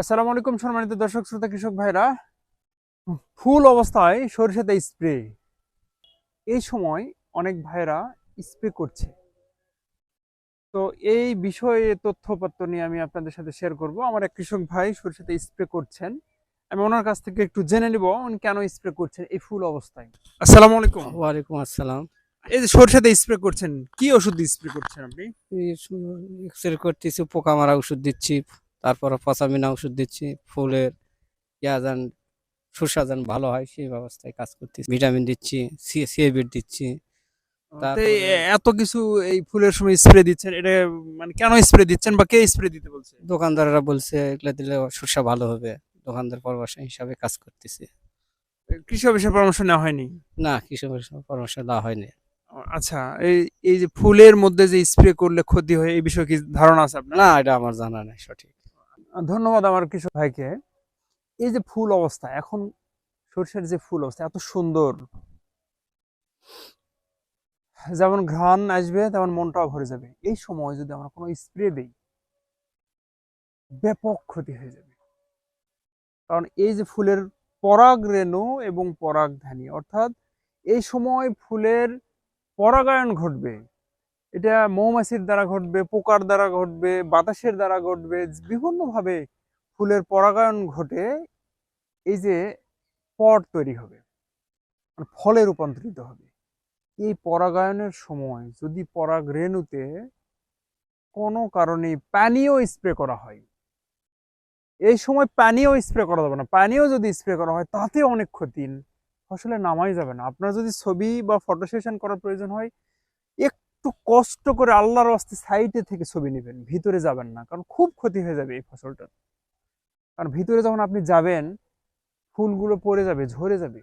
আসসালামু আলাইকুম সম্মানিত দর্শক শ্রোতা কৃষক ভাইরা। ফুল অবস্থায় সরিষাতে স্প্রে। এই সময় অনেক ভাইরা স্প্রে করছে। তো এই বিষয়ে তথ্যপত্র নিয়ে আমি আপনাদের সাথে শেয়ার করব। আমার এক কৃষক ভাই সরিষাতে স্প্রে করছেন। আমি ওনার কাছ থেকে একটু জেনে নিব উনি কেন স্প্রে করছেন এই ফুল অবস্থায়। আসসালামু আলাইকুম। ওয়ালাইকুম আসসালাম। এই যে সরিষাতে স্প্রে করছেন কি ওষুধ স্প্রে করছেন আপনি? এক্সরে করতেছি পোকা মারা ওষুধ দিচ্ছি। তারপরে পচামিনা ওষুধ দিচ্ছি ফুলের ইয়া যান সুসা যান ভালো হয় সেই ব্যবস্থায় কাজ করতেছি। ভিটামিন দিচ্ছি সিএবিট দিচ্ছি। এত কিছু এই ফুলের সময় স্প্রে দিচ্ছেন এটা মানে কেন স্প্রে দিচ্ছেন বা কে স্প্রে দিতে বলছে? দোকানদাররা বলছে এগুলা দিলে সুসা ভালো হবে। দোকানদার পরামর্শ হিসাবে কাজ করতেছি। কৃষি অফিসের পরামর্শ নেওয়া হয়নি? না কৃষকের সঙ্গে পরামর্শ দেওয়া হয়নি। আচ্ছা এই এই যে ফুলের মধ্যে যে স্প্রে করলে ক্ষতি হয় এই বিষয়ে কি ধারণা আছে আপনার? না এটা আমার জানা নাই সঠিক। ধন্যবাদ আমার কৃষক ভাইকে। এই যে ফুল অবস্থা, এখন সরষের যে ফুল অবস্থা, এত সুন্দর। যেমন ঘ্রাণ আসবে, তেমন মনটাও ভরে যাবে। এই সময় যদি আমরা কোনো স্প্রে দেই, ব্যাপক ক্ষতি হয়ে যাবে। কারণ এই যে ফুলের পরাগ রেণু এবং পরাগধানী, অর্থাৎ এই সময় ফুলের পরাগায়ন ঘটবে। এটা মৌমাছির দ্বারা ঘটবে, পোকার দ্বারা ঘটবে, বাতাসের দ্বারা ঘটবে, বিভিন্নভাবে ফুলের পরাগায়ন ঘটে, এই যে পট তৈরি হবে মানে ফলে রূপান্তরিত হবে। এই পরাগায়নের সময় যদি পরাগ রেণুতে কোনো কারণে পানীয় স্প্রে করা হয়, এই সময় পানীয় স্প্রে করা যাবে না, পানীয় যদি স্প্রে করা হয় তাতে অনেক ক্ষতি, ফসলে নামাই যাবে না। আপনার যদি ছবি বা ফটো সেশন করার প্রয়োজন হয় একটু কষ্ট করে আল্লাহর আস্তে সাইডে থেকে ছবি নেবেন, ভিতরে যাবেন না, কারণ খুব ক্ষতি হয়ে যাবে এই ফসলটার কারণ ভিতরে যখন আপনি যাবেন, ফুলগুলো পড়ে যাবে, ঝরে যাবে।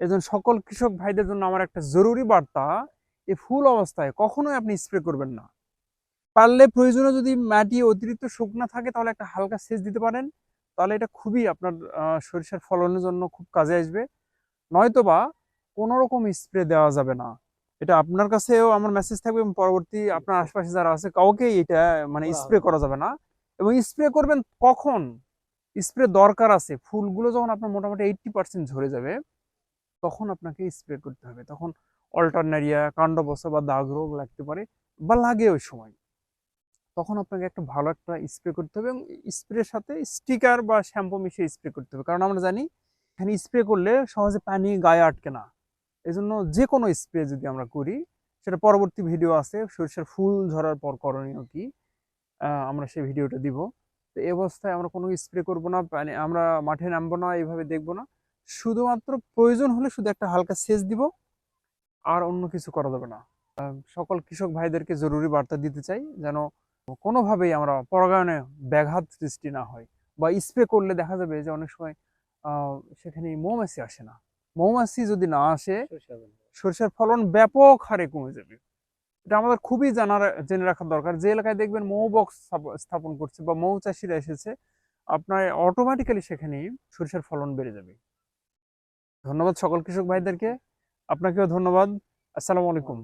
এজন্য সকল কৃষক ভাইদের জন্য আমার একটা জরুরি বার্তা, এই ফুল অবস্থায় কখনোই আপনি স্প্রে করবেন না। পারলে প্রয়োজনে যদি মাটি অতিরিক্ত শুকনা থাকে, তাহলে একটা হালকা সেচ দিতে পারেন। তাহলে এটা খুবই আপনার সরিষার ফলনের জন্য খুব কাজে আসবে। নয়তোবা কোনো রকম স্প্রে দেওয়া যাবে না। এটা আপনার কাছেও আমার মেসেজ থাকবে এবং পরবর্তী আপনার আশপাশে যারা আছে কাউকেই এটা মানে স্প্রে করা যাবে না। এবং স্প্রে করবেন কখন? স্প্রে দরকার আছে। ফুলগুলো যখন আপনার মোটামুটি এইটটি পার্সেন্ট ঝরে যাবে তখন আপনাকে স্প্রে করতে হবে। তখন অল্টারনারিয়া কাণ্ডবসা বা দাগ রোগ লাগতে পারে বা লাগে ওই সময়। তখন আপনাকে একটা ভালো একটা স্প্রে করতে হবে এবং স্প্রের সাথে স্টিকার বা শ্যাম্পু মিশিয়ে স্প্রে করতে হবে। কারণ আমরা জানি এখানে স্প্রে করলে সহজে পানি গায়ে আটকে না। এজন্য যে কোনো স্প্রে যদি আমরা করি, সেটা পরবর্তী ভিডিও আছে, সরিষার ফুল ঝরার পর করণীয় কি? আমরা সেই ভিডিওটা দিব। তো এই অবস্থায় আমরা কোনো স্প্রে করব না পানি আমরা মাঠে নামবো না, এইভাবে দেখব না। শুধুমাত্র প্রয়োজন হলে শুধু একটা হালকা সেচ দিব, আর অন্য কিছু করা যাবে না। সকল কৃষক ভাইদেরকে জরুরি বার্তা দিতে চাই, যেন কোনোভাবেই আমরা পরাগায়নে ব্যাঘাত সৃষ্টি না হয়। বা স্প্রে করলে দেখা যাবে যে অনেক সময় সেখানে মৌমাছি আসে না। মৌমাছি যদি না আসে সরিষার ফলন। ব্যাপক হারে কমে যাবে। এটা আমাদের খুবই জানার জেনে রাখা দরকার। যে এলাকায় দেখবেন মৌ বক্স স্থাপন করছে বা মৌ চাষিরা এসেছে আপনার অটোমেটিক্যালি সেখানে সরিষার ফলন বেড়ে যাবে। ধন্যবাদ সকল কৃষক ভাইদেরকে। আপনাকেও ধন্যবাদ। আসসালামু আলাইকুম।